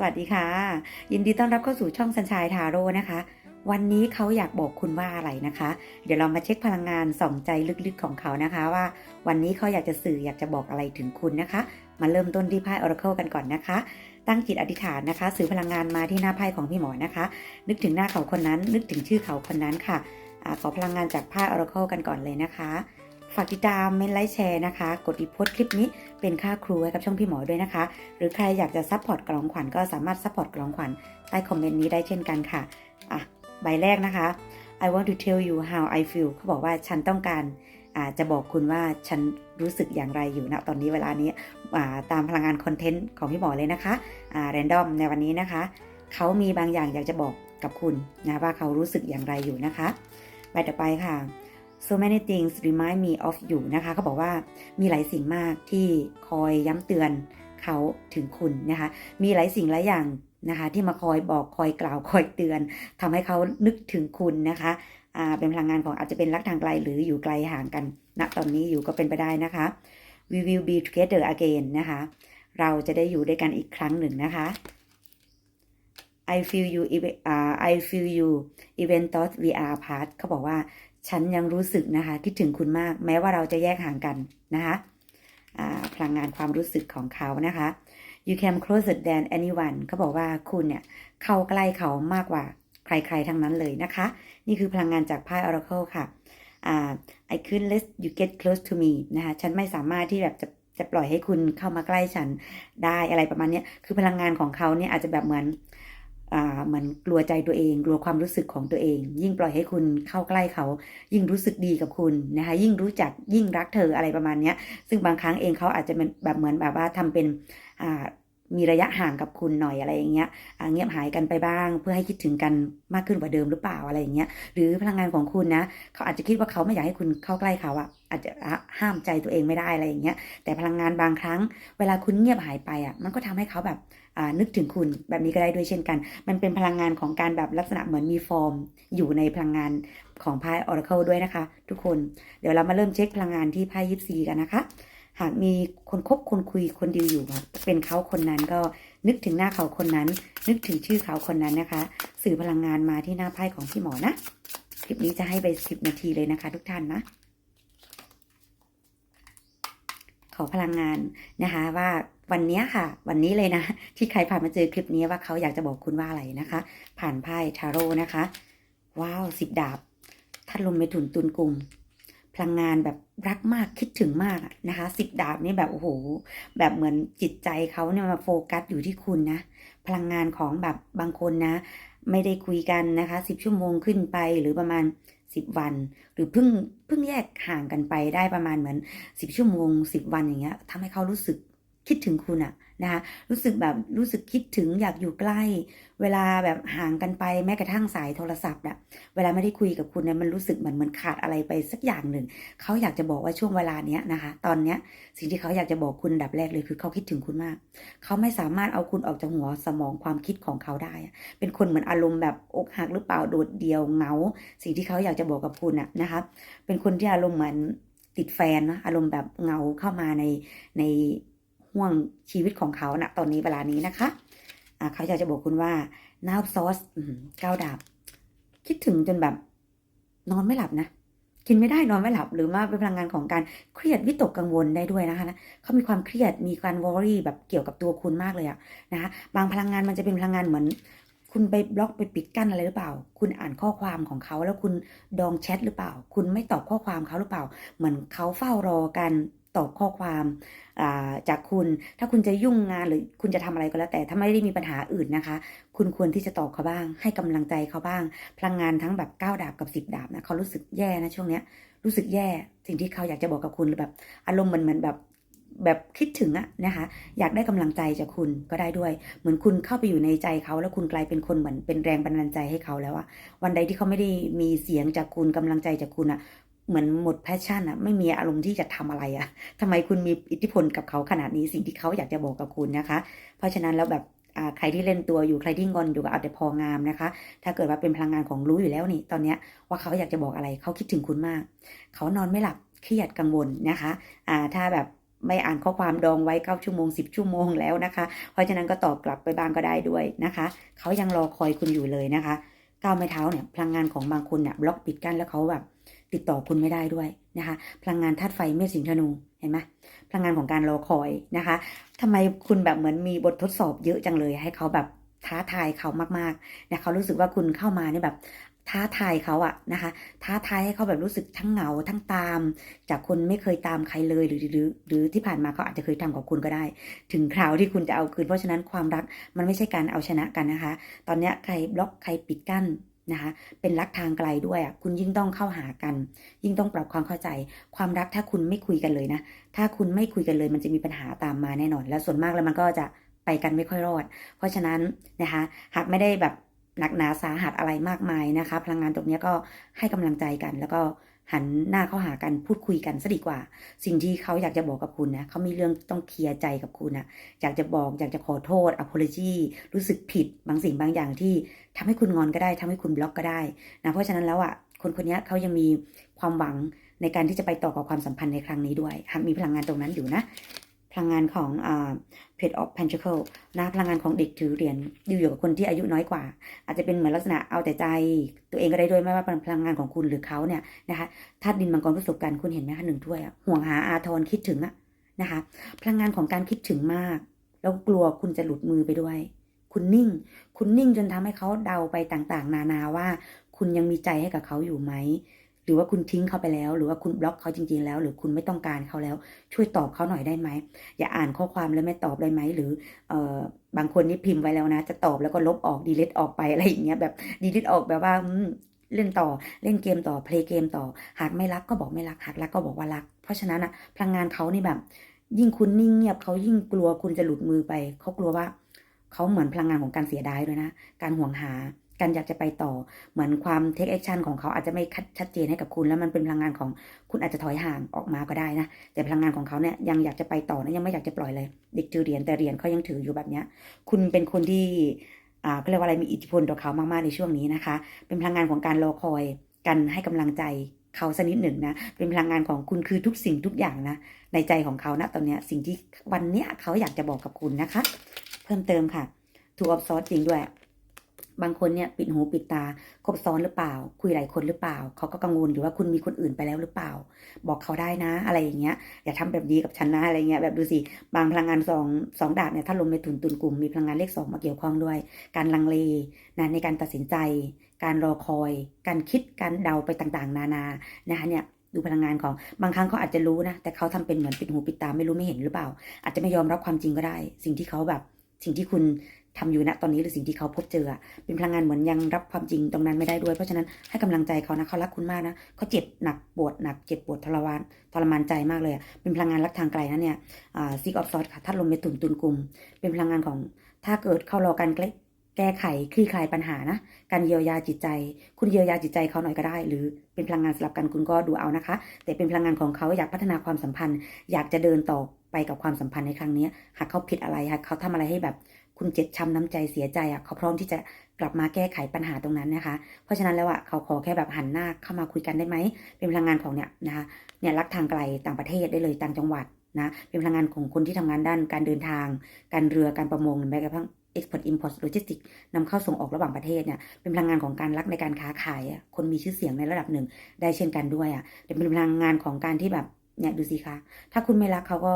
สวัสดีค่ะ ยินดีต้อนรับเข้าสู่ช่องสัญชายทาโร่นะคะ วันนี้เขาอยากบอกคุณว่าอะไรนะคะ เดี๋ยวเรามาเช็คพลังงานส่องใจลึกๆของเขานะคะว่า วันนี้เขาอยากจะสื่ออยากจะบอกอะไรถึงคุณนะคะ มาเริ่มต้นที่ไพ่ Oracle กันก่อนนะคะ ตั้งจิตอธิษฐานนะคะ สื่อพลังงานมาที่หน้าไพ่ของพี่หมอนะคะ นึกถึงหน้าเขาคนนั้น นึกถึงชื่อเขาคนนั้นค่ะอขอพลังงานจากไพ่ Oracle กันก่อนเลยนะคะ ฝากติดตามเมนไลค์แชร์นะคะ กดรีโพสต์คลิปนี้เป็นค่าครูให้กับช่องพี่หมอด้วยนะคะ หรือใครอยากจะซัพพอร์ตกล่องขวัญก็สามารถซัพพอร์ตกล่องขวัญใต้คอมเมนต์นี้ได้เช่นกันค่ะอะใบแรกนะคะ I want to tell you how I feel เขาบอกว่าฉันต้องการอ่าจะบอกคุณว่าฉันรู้สึกอย่างไรอยู่นะตอนนี้เวลานี้อ่าตามพลังงานคอนเทนต์ของพี่หมอเลยนะคะอ่าแรนดอมในวันนี้นะคะ เขามีบางอย่างอยากจะบอกกับคุณนะว่าเขารู้สึกอย่างไรอยู่นะคะใบต่อไปค่ะ so many things remind me of you นะคะเขาบอกว่ามีหลายสิ่งมากที่คอยย้ำเตือนเขาถึงคุณนะคะ มีหลายสิ่งหลายอย่างนะคะ ที่มาคอยบอกคอยกล่าวคอยเตือนทำให้เขานึกถึงคุณนะคะอ่าเป็นพลังงานของอาจจะเป็นรักทางไกลหรืออยู่ไกลห่างกันณตอนนี้อยู่ก็เป็นไปได้นะคะ we will be together again นะคะ เราจะได้อยู่ด้วยกันอีกครั้งหนึ่งนะคะ I feel you event I feel you even though we are apart เขาบอกว่า ฉันยังรู้สึกนะคะ คิดถึงคุณมาก แม้ว่าเราจะแยกห่างกันนะคะพลังงานความรู้สึกของเขานะคะ you came closer than anyone เขาบอกว่าคุณเนี่ยเข้าใกล้เขามากกว่าใครๆ ทั้งนั้นเลยนะคะ นี่คือพลังงานจากไพ่ Oracle ค่ะอ่า I couldn't let you get close to me นะคะฉันไม่สามารถที่แบบจะจะปล่อยให้คุณเข้ามาใกล้ฉันได้อะไรประมาณนี้คือพลังงานของเขาเนี่ยอาจจะแบบเหมือน เหมือนกลัวใจตัวเอง กลัวความรู้สึกของตัวเอง ยิ่งปล่อยให้คุณเข้าใกล้เขา ยิ่งรู้สึกดีกับคุณนะคะ ยิ่งรู้จักยิ่งรักเธออะไรประมาณนี้ซึ่งบางครั้งเองเขาอาจจะเป็นแบบเหมือนแบบว่าทำเป็นอ่า มีระยะห่างกับคุณหน่อยอะไรอย่างเงี้ยเงียบหายกันไปบ้าง เพื่อให้คิดถึงกันมากขึ้นกว่าเดิมหรือเปล่าอะไรอย่างเงี้ย หรือพลังงานของคุณนะ เขาอาจจะคิดว่าเขาไม่อยากให้คุณเข้าใกล้เขาอะอาจจะห้ามใจตัวเองไม่ได้อะไรอย่างเงี้ย แต่พลังงานบางครั้ง เวลาคุณเงียบหายไปอะมันก็ทำให้เขาแบบนึกถึงคุณแบบนี้ก็ได้ด้วยเช่นกัน มันเป็นพลังงานของการแบบลักษณะเหมือนมีฟอร์ม อยู่ในพลังงานของไพ่ Oracle ด้วยนะคะ ทุกคน เดี๋ยวเรามาเริ่มเช็คพลังงานที่ไพ่ยิปซีกันนะคะ หากมีคนคบคนคุยคนเดีลอยู่ค่ะเป็นเขาคนนั้นก็นึกถึงหน้าเขาคนนั้น นึกถึงชื่อเขาคนนั้นนะคะ สื่อพลังงานมาที่หน้าไพ่ของพี่หมอนะ คลิปนี้จะให้ไปสิบนาทีเลยนะคะ ทุกท่านนะขอพลังงานนะคะว่าวันนี้ค่ะ วันนี้เลยนะ ที่ใครผ่านมาเจอคลิปนี้ว่าเขาอยากจะบอกคุณว่าอะไรนะคะ ผ่านไพ่ทาโร่นะคะ ว้าวสิบดาบท่านลมเมถุนตุนกลุ่ม พลังงานแบบรักมากคิดถึงมากนะคะสิบดาบนี่แบบโอ้โหแบบเหมือนจิตใจเขาเนี่ยมาโฟกัสอยู่ที่คุณนะ พลังงานของแบบบางคนนะ ไม่ได้คุยกันนะคะสิบชั่วโมงขึ้นไปหรือประมาณสิบวัน หรือเพิ่งเพิ่งแยกห่างกันไปได้ประมาณเหมือนสิบชั่วโมงสิบวันอย่างเงี้ยทำให้เขารู้สึก คิดถึงคุณอะนะคะรู้สึกแบบรู้สึกคิดถึงอยากอยู่ใกล้ เวลาแบบห่างกันไปแม้กระทั่งสายโทรศัพท์อะเวลาไม่ได้คุยกับคุณเนี่ยมันรู้สึกเหมือนเหมือนขาดอะไรไปสักอย่างหนึ่งเขาอยากจะบอกว่าช่วงเวลาเนี้ยนะคะ ตอนเนี้ยสิ่งที่เขาอยากจะบอกคุณดับแรกเลยคือเขาคิดถึงคุณมาก เขาไม่สามารถเอาคุณออกจากหัวสมองความคิดของเขาได้ เป็นคนเหมือนอารมณ์แบบอกหักหรือเปล่าโดดเดี่ยวเหงา สิ่งที่เขาอยากจะบอกกับคุณอะนะคะเป็นคนที่อารมณ์เหมือนติดแฟนนะอารมณ์แบบเงาเข้ามาในใน ห่วงชีวิตของเขาณตอนนี้เวลานี้นะคะอ่าเขาอยากจะบอกคุณว่าน้าซอสอืก้าวดาบ คิดถึงจนแบบ นอนไม่หลับนะกินไม่ได้นอนไม่หลับหรือว่าเป็นพลังงานของการเครียดวิตกกังวลได้ด้วยนะคะนะเขามีความเครียดมีการวอรี่แบบเกี่ยวกับตัวคุณมากเลยอะนะคะบางพลังงานมันจะเป็นพลังงานเหมือน คุณไปบล็อกไปปิดกั้นอะไรหรือเปล่า คุณอ่านข้อความของเขาแล้วคุณดองแชทหรือเปล่า คุณไม่ตอบข้อความเขาหรือเปล่า เหมือนเขาเฝ้ารอการ ตอบข้อความาจากคุณ ถ้าคุณจะยุ่งงานหรือคุณจะทำอะไรก็แล้ว แต่ถ้าไม่ได้มีปัญหาอื่นนะคะ คุณควรที่จะตอบเขาบ้าง ให้กำลังใจเขาบ้าง พลังงานทั้งแบบ9ดาบกับ10ดาบนะเขารู้สึกแย่นะช่วงเนี้ยรู้สึกแย่สิ่งที่เขาอยากจะบอกกับคุณหรือแบบ อารมณ์เหมือนเหมือนแบบแบบคิดถึงอะนะคะ อยากได้กำลังใจจากคุณก็ได้ด้วย เหมือนคุณเข้าไปอยู่ในใจเขา แล้วคุณกลายเป็นคนเหมือนเป็นแรงบันดาลใจให้เขาแล้วอะวันใดที่เขาไม่ได้มีเสียงจากคุณกำลังใจจากคุณอะ เหมือนหมดแพชชั่นอะไม่มีอารมณ์ที่จะทำอะไรอะทำไมคุณมีอิทธิพลกับเขาขนาดนี้สิ่งที่เขาอยากจะบอกกับคุณนะคะ เพราะฉะนั้นแล้วแบบใครที่เล่นตัวอยู่ใครที่งอนอยู่ก็เอาแต่พองามนะคะ ถ้าเกิดว่าเป็นพลังงานของรู้อยู่แล้วนี่ ตอนเนี้ยว่าเขาอยากจะบอกอะไรเขาคิดถึงคุณมาก เขานอนไม่หลับเครียดกังวลนะคะอ่าถ้าแบบไม่อ่านข้อความดองไว้9ชั่วโมง 10 ชั่วโมงแล้วนะคะ เพราะฉะนั้นก็ตอบกลับไปบ้างก็ได้ด้วยนะคะ เขายังรอคอยคุณอยู่เลยนะคะก้าวไม้เท้าเนี่ยพลังงานของบางคนเนี่ยบล็อกปิดกั้นแล้วเขาแบบ ติดต่อคุณไม่ได้ด้วยนะคะ พลังงานธาตุไฟเมษสิงธนูเห็นไหมพลังงานของการรอคอยนะคะทำไมคุณแบบเหมือนมีบททดสอบเยอะจังเลย ให้เขาแบบท้าทายเขามากๆนะเขารู้สึกว่าคุณเข้ามาเนี่ยแบบท้าทายเขาอะนะคะ ท้าทายให้เขาแบบรู้สึกทั้งเหงาทั้งตาม จากคนไม่เคยตามใครเลยหรือหรือ หรือที่ผ่านมาเขาอาจจะเคยทำกับคุณก็ได้ ถึงคราวที่คุณจะเอาคืนเพราะฉะนั้นความรักมันไม่ใช่การเอาชนะกันนะคะ ตอนนี้ใครบล็อกใครปิดกั้น นะคะเป็นรักทางไกลด้วยอะคุณยิ่งต้องเข้าหากัน ยิ่งต้องปรับความเข้าใจ ความรักถ้าคุณไม่คุยกันเลยนะ ถ้าคุณไม่คุยกันเลย มันจะมีปัญหาตามมาแน่นอน แล้วส่วนมากแล้วมันก็จะไปกันไม่ค่อยรอด เพราะฉะนั้นนะคะหากไม่ได้แบบหนักหนาสาหัสอะไรมากมายนะคะ พลังงานตรงนี้ก็ให้กำลังใจกันแล้วก็ หันหน้าเข้าหากันพูดคุยกันซะดีกว่า สิ่งที่เขาอยากจะบอกกับคุณนะเขามีเรื่องต้องเคลียร์ใจกับคุณนะอยากจะบอกอยากจะขอโทษ apology รู้สึกผิดบางสิ่งบางอย่างที่ทำให้คุณงอนก็ได้ทำให้คุณบล็อกก็ได้นะเพราะฉะนั้นแล้วอะคนคนนี้เขายังมีความหวังในการที่จะไปต่อกับความสัมพันธ์ในครั้งนี้ด้วยหากมีพลังงานตรงนั้นอยู่นะ ลังงานของอ่า Page of Pentacle นะพลังงานของเด็กถือเหรียญอยู่อยู่กับคนที่อายุน้อยกว่า อาจจะเป็นเหมือนลักษณะเอาแต่ใจ ตัวเองก็ได้ด้วยไม่ว่าเป็นพลังงานของคุณหรือเขาเนี่ยนะคะธาตุดินมังกรประสบการณ์คุณเห็นไหมคะหนึ่งถ้วยห่วงหาอาทรคิดถึงอะนะคะพลังงานของการคิดถึงมาก แล้วกลัวคุณจะหลุดมือไปด้วย คุณนิ่ง คุณนิ่งจนทำให้เขาเดาไปต่างๆ นานาว่า คุณยังมีใจให้กับเขาอยู่ไหม รือว่าคุณทิ้งเขาไปแล้ว หรือว่าคุณบล็อกเขาจริง ๆ แล้ว หรือคุณไม่ต้องการเขาแล้ว ช่วยตอบเขาหน่อยได้ไหมอย่าอ่านข้อความแล้วไม่ตอบได้ไหมหรือเอ่อบางคนนี่พิมพ์ไว้แล้วนะ จะตอบแล้วก็ลบออกดีลิทออกไปอะไรอย่างเงี้ยแบบดีลิทออกแบบว่าเล่นต่อเล่นเกมต่อเพลย์เกมต่อ หากไม่รักก็บอกไม่รักหากรักก็บอกว่ารัก เพราะฉะนั้นอะพลังงานเขานี่แบบ ยิ่งคุณนิ่งเงียบเขายิ่งกลัวคุณจะหลุดมือไปเขากลัวว่าเขาเหมือนพลังงานของการเสียดายด้วยนะ การห่วงหา การอยากจะไปต่อเหมือนความเทคแอคชั่นของเขาอาจจะไม่ชัดเจนให้กับคุณ แล้วมันเป็นพลังงานของคุณอาจจะถอยห่างออกมาก็ได้นะ แต่พลังงานของเขาเนี่ยยังอยากจะไปต่อนะยังไม่อยากจะปล่อยเลย เด็กถือเหรียญแต่เหรียญเขายังถืออยู่แบบเนี้ย คุณเป็นคนที่อ่าก็เรียกว่าอะไรมีอิทธิพลต่อเขามากๆในช่วงนี้นะคะ เป็นพลังงานของการรอคอยกันให้กำลังใจเขาสักนิดหนึ่งนะ เป็นพลังงานของคุณคือทุกสิ่งทุกอย่างนะ ในใจของเขานะตอนเนี้ยสิ่งที่วันเนี้ยเขาอยากจะบอกกับคุณนะคะ เพิ่มเติมค่ะทูออฟซอสจริงด้วย บางคนเนี่ยปิดหูปิดตาคบซ้อนหรือเปล่า คุยหลายคนหรือเปล่า เขาก็กังวลอยู่ว่าคุณมีคนอื่นไปแล้วหรือเปล่า บอกเขาได้นะ อะไรอย่างเงี้ยอย่าทำแบบนี้กับฉันนะอะไรเงี้ยแบบดูสิบางพลังงานสองสองดาบเนี่ยถ้าลงในทุนตุนกลุ่มมีพลังงานเลขสองมาเกี่ยวข้องด้วย การลังเลนะในการตัดสินใจ การรอคอย การคิดการเดาไปต่างๆ นานานะคะเนี่ยดูพลังงานของบางครั้งเขาอาจจะรู้นะ แต่เขาทำเป็นเหมือนปิดหูปิดตาไม่รู้ไม่เห็นหรือเปล่า อาจจะไม่ยอมรับความจริงก็ได้ สิ่งที่เขาแบบ สิ่งที่คุณ ทำอยู่ณตอนนี้หรือสิ่งที่เขาพบเจอ เป็นพลังงานเหมือนยังรับความจริงตรงนั้นไม่ได้ด้วย เพราะฉะนั้นให้กำลังใจเขานะเขารักคุณมากนะเขาเจ็บหนักปวดหนักเจ็บปวดทรมานทรมานใจมากเลยเป็นพลังงานรักทางไกลนะเนี่ยซิกออฟซอสค่ะถ้าลมในตุนตุนกลุ่มเป็นพลังงานของถ้าเกิดเข้ารอการแก้ไขคลี่คลายปัญหานะ การเยียวยาจิตใจ คุณเยียวยาจิตใจเขาหน่อยก็ได้ หรือเป็นพลังงานสลับกันคุณก็ดูเอานะคะ แต่เป็นพลังงานของเขาอยากพัฒนาความสัมพันธ์ อยากจะเดินต่อ ไปกับความสัมพันธ์ในครั้งนี้หากเขาผิดอะไรหากเขาทำอะไรให้แบบคุณเจ็บช้ำน้ำใจเสียใจอะเขาพร้อมที่จะกลับมาแก้ไขปัญหาตรงนั้นนะคะ เพราะฉะนั้นแล้วอะเขาขอแค่แบบหันหน้าเข้ามาคุยกันได้ไหม เป็นพลังงานของเนี่ยนะคะเนี่ยรักทางไกลต่างประเทศได้เลยต่างจังหวัดนะเป็นพลังงานของคนที่ทำงานด้านการเดินทาง การเรือการประมงแม้กระทั่ง export import logistics นำเข้าส่งออกระหว่างประเทศเนี่ยเป็นพลังงานของการรักในการค้าขายอะคนมีชื่อเสียงในระดับหนึ่งได้เช่นกันด้วยอะแต่เป็นพลังงานของการที่แบบ เนี่ยดูสิคะ ถ้าคุณไม่รักเขาก็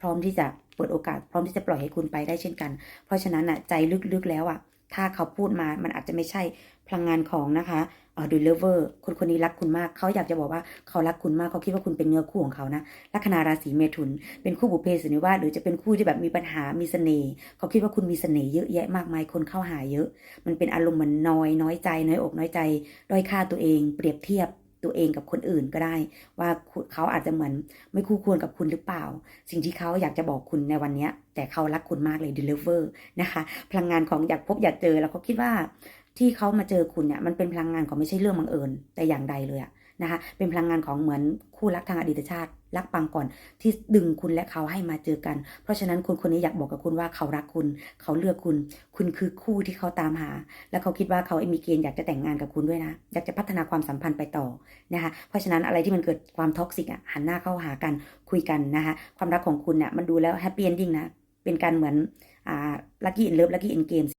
พร้อมที่จะเปิดโอกาส พร้อมที่จะปล่อยให้คุณไปได้เช่นกัน เพราะฉะนั้นอะใจลึกๆแล้วอะ ถ้าเขาพูดมามันอาจจะไม่ใช่พลังงานของนะคะเออดูเลเวอร์คนคนนี้รักคุณมาก เขาอยากจะบอกว่าเขารักคุณมากเขาคิดว่าคุณเป็นเนื้อคู่ของเขานะลัคนาราศีเมถุน เป็นคู่บุพเพสันนิวาสหรือจะเป็นคู่ที่แบบมีปัญหามีเสน่ห์เขาคิดว่าคุณมีเสน่ห์เยอะแยะมากมายคนเข้าหาเยอะ มันเป็นอารมณ์เหมือนน้อยน้อยใจน้อยอกน้อยใจ ด้อยค่าตัวเอง เปรียบเทียบ ตัวเองกับคนอื่นก็ได้ ว่าเขาอาจจะเหมือนไม่คู่ควรกับคุณหรือเปล่า สิ่งที่เขาอยากจะบอกคุณในวันนี้ แต่เขารักคุณมากเลย deliver นะคะ พลังงานของอยากพบอยากเจอแล้วเขาคิดว่าที่เขามาเจอคุณเนี่ยมันเป็นพลังงานของไม่ใช่เรื่องบังเอิญแต่อย่างใดเลยนะคะเป็นพลังงานของเหมือนคู่รักทางอดีตชาติ รักปังก่อนที่ดึงคุณและเขาให้มาเจอกัน เพราะฉะนั้นคนคนนี้อยากบอกกับคุณว่าเขารักคุณ เขาเลือกคุณ คุณคือคู่ที่เขาตามหา แล้วเขาคิดว่าเขามีเกณฑ์อยากจะแต่งงานกับคุณด้วยนะ อยากจะพัฒนาความสัมพันธ์ไปต่อนะคะ เพราะฉะนั้นอะไรที่มันเกิดความท็อกซิกอะหันหน้าเข้าหากันคุยกันนะคะความรักของคุณเนี่ยมันดูแล้วแฮปปี้เอนดิ้งนะเป็นการเหมือนอ่าลัคกี้อินเลิฟลัคกี้อินเกม